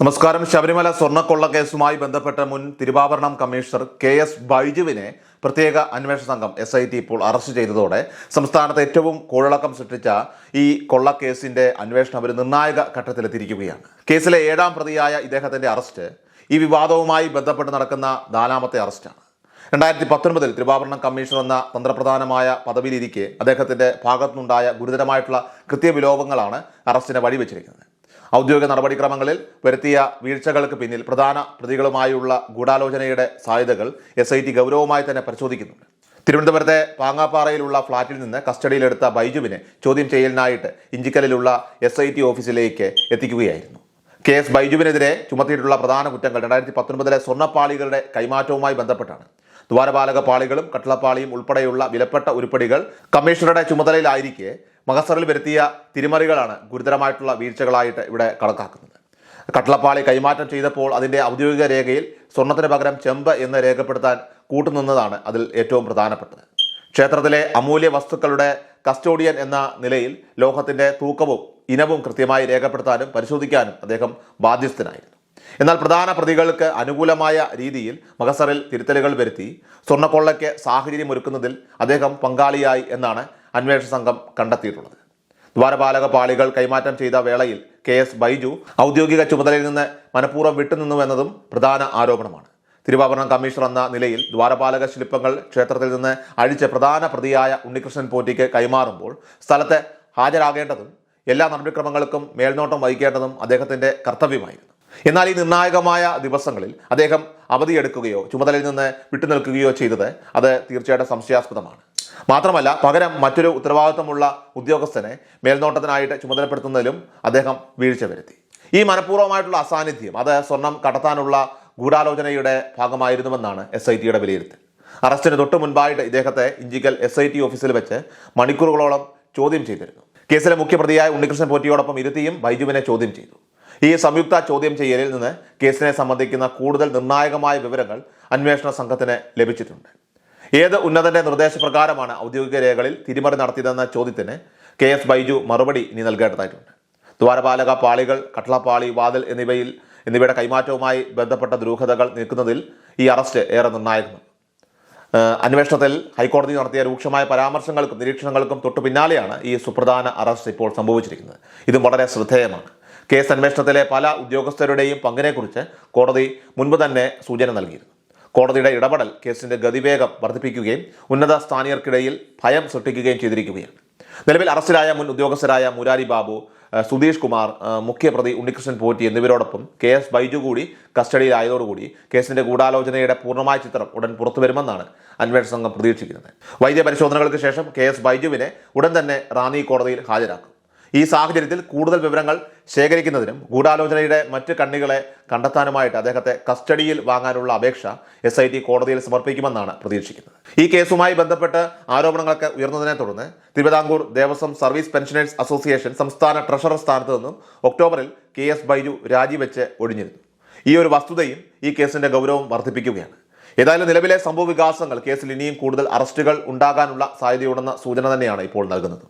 നമസ്കാരം. ശബരിമല സ്വർണക്കൊള്ള കേസുമായി ബന്ധപ്പെട്ട മുൻ തിരുവാഭരണം കമ്മീഷണർ കെ എസ് ബൈജുവിനെ പ്രത്യേക അന്വേഷണ സംഘം എസ് ഐ ടി ഇപ്പോൾ അറസ്റ്റ് ചെയ്തതോടെ സംസ്ഥാനത്ത് ഏറ്റവും കൂഴളക്കം സൃഷ്ടിച്ച ഈ കൊള്ളക്കേസിന്റെ അന്വേഷണം ഒരു നിർണായക ഘട്ടത്തിലെത്തിയിരിക്കുകയാണ്. കേസിലെ ഏഴാം പ്രതിയായ ഇദ്ദേഹത്തിന്റെ അറസ്റ്റ് ഈ വിവാദവുമായി ബന്ധപ്പെട്ട് നടക്കുന്ന നാലാമത്തെ അറസ്റ്റാണ്. രണ്ടായിരത്തി പത്തൊൻപതിൽ തിരുവാഭരണം കമ്മീഷണർ എന്ന തന്ത്രപ്രധാനമായ പദവിയിലിരിക്കെ അദ്ദേഹത്തിന്റെ ഭാഗത്തുനിന്നുണ്ടായ ഗുരുതരമായിട്ടുള്ള കൃത്യവിലോപങ്ങളാണ് അറസ്റ്റിനെ വഴിവെച്ചിരിക്കുന്നത്. ഔദ്യോഗിക നടപടിക്രമങ്ങളിൽ വരുത്തിയ വീഴ്ചകൾക്ക് പിന്നിൽ പ്രധാന പ്രതികളുമായുള്ള ഗൂഢാലോചനയുടെ സാധ്യതകൾ എസ് ഐ ടി ഗൗരവമായി തന്നെ പരിശോധിക്കുന്നുണ്ട്. തിരുവനന്തപുരത്തെ പാങ്ങാപ്പാറയിലുള്ള ഫ്ളാറ്റിൽ നിന്ന് കസ്റ്റഡിയിലെടുത്ത ബൈജുവിനെ ചോദ്യം ചെയ്യലിനായിട്ട് ഇഞ്ചിക്കലിലുള്ള എസ് ഐ ടി ഓഫീസിലേക്ക് എത്തിക്കുകയായിരുന്നു. കെ എസ് ബൈജുവിനെതിരെ ചുമത്തിയിട്ടുള്ള പ്രധാന കുറ്റങ്ങൾ രണ്ടായിരത്തി പത്തൊൻപതിലെ സ്വർണപ്പാളികളുടെ കൈമാറ്റവുമായി ബന്ധപ്പെട്ടാണ്. ദ്വാരപാലക പാളികളും കട്ടിളപ്പാളിയും ഉൾപ്പെടെയുള്ള വിലപ്പെട്ട ഉരുപ്പടികൾ കമ്മീഷണറുടെ ചുമതലയിലായിരിക്കെ മഹസറിൽ വരുത്തിയ തിരിമറികളാണ് ഗുരുതരമായിട്ടുള്ള വീഴ്ചകളായിട്ട് ഇവിടെ കണക്കാക്കുന്നത്. കട്ടളപ്പാളി കൈമാറ്റം ചെയ്തപ്പോൾ അതിന്റെ ഔദ്യോഗിക രേഖയിൽ സ്വർണത്തിന് പകരം ചെമ്പ് എന്ന് രേഖപ്പെടുത്താൻ കൂട്ടുനിന്നതാണ് അതിൽ ഏറ്റവും പ്രധാനപ്പെട്ടത്. ക്ഷേത്രത്തിലെ അമൂല്യ വസ്തുക്കളുടെ കസ്റ്റോഡിയൻ എന്ന നിലയിൽ ലോഹത്തിന്റെ തൂക്കവും ഇനവും കൃത്യമായി രേഖപ്പെടുത്താനും പരിശോധിക്കാനും അദ്ദേഹം ബാധ്യസ്ഥനായിരുന്നു. എന്നാൽ പ്രധാന പ്രതികൾക്ക് അനുകൂലമായ രീതിയിൽ മകസറിൽ തിരുത്തലുകൾ വരുത്തി സ്വർണക്കൊള്ളയ്ക്ക് സാഹചര്യമൊരുക്കുന്നതിൽ അദ്ദേഹം പങ്കാളിയായി എന്നാണ് അന്വേഷണ സംഘം കണ്ടെത്തിയിട്ടുള്ളത്. ദ്വാരപാലക പാളികൾ കൈമാറ്റം ചെയ്ത വേളയിൽ കെ എസ് ബൈജു ഔദ്യോഗിക ചുമതലയിൽ നിന്ന് മനഃപൂർവം വിട്ടുനിന്നുവെന്നതും പ്രധാന ആരോപണമാണ്. തിരുവാഭരണം കമ്മീഷണർ എന്ന നിലയിൽ ദ്വാരപാലക ശില്പങ്ങൾ ക്ഷേത്രത്തിൽ നിന്ന് അഴിച്ച് പ്രധാന പ്രതിയായ ഉണ്ണികൃഷ്ണൻ പോറ്റിക്ക് കൈമാറുമ്പോൾ സ്ഥലത്ത് ഹാജരാകേണ്ടതും എല്ലാ നടപടിക്രമങ്ങൾക്കും മേൽനോട്ടം വഹിക്കേണ്ടതും അദ്ദേഹത്തിന്റെ കർത്തവ്യമായിരുന്നു. എന്നാൽ ഈ നിർണായകമായ ദിവസങ്ങളിൽ അദ്ദേഹം അവധിയെടുക്കുകയോ ചുമതലയിൽ നിന്ന് വിട്ടുനിൽക്കുകയോ ചെയ്തത് അത് തീർച്ചയായിട്ടും സംശയാസ്പദമാണ്. മാത്രമല്ല പകരം മറ്റൊരു ഉത്തരവാദിത്തമുള്ള ഉദ്യോഗസ്ഥനെ മേൽനോട്ടത്തിനായിട്ട് ചുമതലപ്പെടുത്തുന്നതിലും അദ്ദേഹം വീഴ്ച വരുത്തി. ഈ മനഃപൂർവമായിട്ടുള്ള അസാന്നിധ്യം അത് സ്വർണം കടത്താനുള്ള ഗൂഢാലോചനയുടെ ഭാഗമായിരുന്നുവെന്നാണ് എസ് ഐ ടിയുടെ വിലയിരുത്തൽ. അറസ്റ്റിന് തൊട്ട് മുൻപായിട്ട് ഇദ്ദേഹത്തെ ഇഞ്ചിക്കൽ എസ് ഐ ടി ഓഫീസിൽ വെച്ച് മണിക്കൂറുകളോളം ചോദ്യം ചെയ്തിരുന്നു. കേസിലെ മുഖ്യപ്രതിയായ ഉണ്ണികൃഷ്ണൻ പോറ്റിയോടൊപ്പം ഇരുത്തിയും ബൈജുവിനെ ചോദ്യം ചെയ്തു. ഈ സംയുക്ത ചോദ്യം ചെയ്യലിൽ നിന്ന് കേസിനെ സംബന്ധിക്കുന്ന കൂടുതൽ നിർണായകമായ വിവരങ്ങൾ അന്വേഷണ സംഘത്തിന് ലഭിച്ചിട്ടുണ്ട്. ഏത് ഉന്നതന്റെ നിർദ്ദേശപ്രകാരമാണ് ഔദ്യോഗിക രേഖകളിൽ തിരിമറി നടത്തിയതെന്ന ചോദ്യത്തിന് കെ എസ് ബൈജു മറുപടി ഇനി നൽകേണ്ടതായിട്ടുണ്ട്. ദ്വാരപാലക പാളികൾ കട്ടളപ്പാളി വാതിൽ എന്നിവയിൽ എന്നിവയുടെ കൈമാറ്റവുമായി ബന്ധപ്പെട്ട ദുരൂഹതകൾ നീക്കുന്നതിൽ ഈ അറസ്റ്റ് ഏറെ നിർണായകമാണ്. അന്വേഷണത്തിൽ ഹൈക്കോടതി നടത്തിയ രൂക്ഷമായ പരാമർശങ്ങൾക്കും നിരീക്ഷണങ്ങൾക്കും തൊട്ടു പിന്നാലെയാണ് ഈ സുപ്രധാന അറസ്റ്റ് ഇപ്പോൾ സംഭവിച്ചിരിക്കുന്നത്. ഇതും വളരെ ശ്രദ്ധേയമാണ്. കേസ് അന്വേഷണത്തിലെ പല ഉദ്യോഗസ്ഥരുടെയും പങ്കിനെക്കുറിച്ച് കോടതി മുൻപ് തന്നെ സൂചന നൽകിയിരുന്നു. കോടതിയുടെ ഇടപെടൽ കേസിന്റെ ഗതിവേഗം വർദ്ധിപ്പിക്കുകയും ഉന്നത സ്ഥാനീയർക്കിടയിൽ ഭയം സൃഷ്ടിക്കുകയും ചെയ്തിരിക്കുകയാണ്. നിലവിൽ അറസ്റ്റിലായ മുൻ ഉദ്യോഗസ്ഥരായ മുരാരി ബാബു സുധീഷ് കുമാർ മുഖ്യപ്രതി ഉണ്ണികൃഷ്ണൻ പോറ്റി എന്നിവരോടൊപ്പം കെ എസ് ബൈജു കൂടി കസ്റ്റഡിയിലായതോടുകൂടി കേസിന്റെ ഗൂഢാലോചനയുടെ പൂർണമായ ചിത്രം ഉടൻ പുറത്തു വരുമെന്നാണ് അന്വേഷണ സംഘം പ്രതീക്ഷിക്കുന്നത്. വൈദ്യ പരിശോധനകൾക്ക് ശേഷം കെ എസ് ബൈജുവിനെ ഉടൻ തന്നെ റാന്നി കോടതിയിൽ ഹാജരാക്കും. ഈ സാഹചര്യത്തിൽ കൂടുതൽ വിവരങ്ങൾ ശേഖരിക്കുന്നതിനും ഗൂഢാലോചനയുടെ മറ്റ് കണ്ണികളെ കണ്ടെത്താനുമായിട്ട് അദ്ദേഹത്തെ കസ്റ്റഡിയിൽ വാങ്ങാനുള്ള അപേക്ഷ എസ് ഐ ടി കോടതിയിൽ സമർപ്പിക്കുമെന്നാണ് പ്രതീക്ഷിക്കുന്നത്. ഈ കേസുമായി ബന്ധപ്പെട്ട് ആരോപണങ്ങളൊക്കെ ഉയർന്നതിനെ തുടർന്ന് Travancore Devaswom service pensioners association സംസ്ഥാന ട്രഷറർ സ്ഥാനത്ത് നിന്നും ഒക്ടോബറിൽ കെ എസ് ബൈജു രാജിവെച്ച് ഒഴിഞ്ഞിരുന്നു. ഈ ഒരു വസ്തുതയും ഈ കേസിന്റെ ഗൗരവം വർദ്ധിപ്പിക്കുകയാണ്. ഏതായാലും നിലവിലെ സംഭവ വികാസങ്ങൾ കേസിൽ ഇനിയും കൂടുതൽ അറസ്റ്റുകൾ ഉണ്ടാകാനുള്ള സാധ്യതയുണ്ടെന്ന സൂചന തന്നെയാണ് ഇപ്പോൾ നൽകുന്നത്.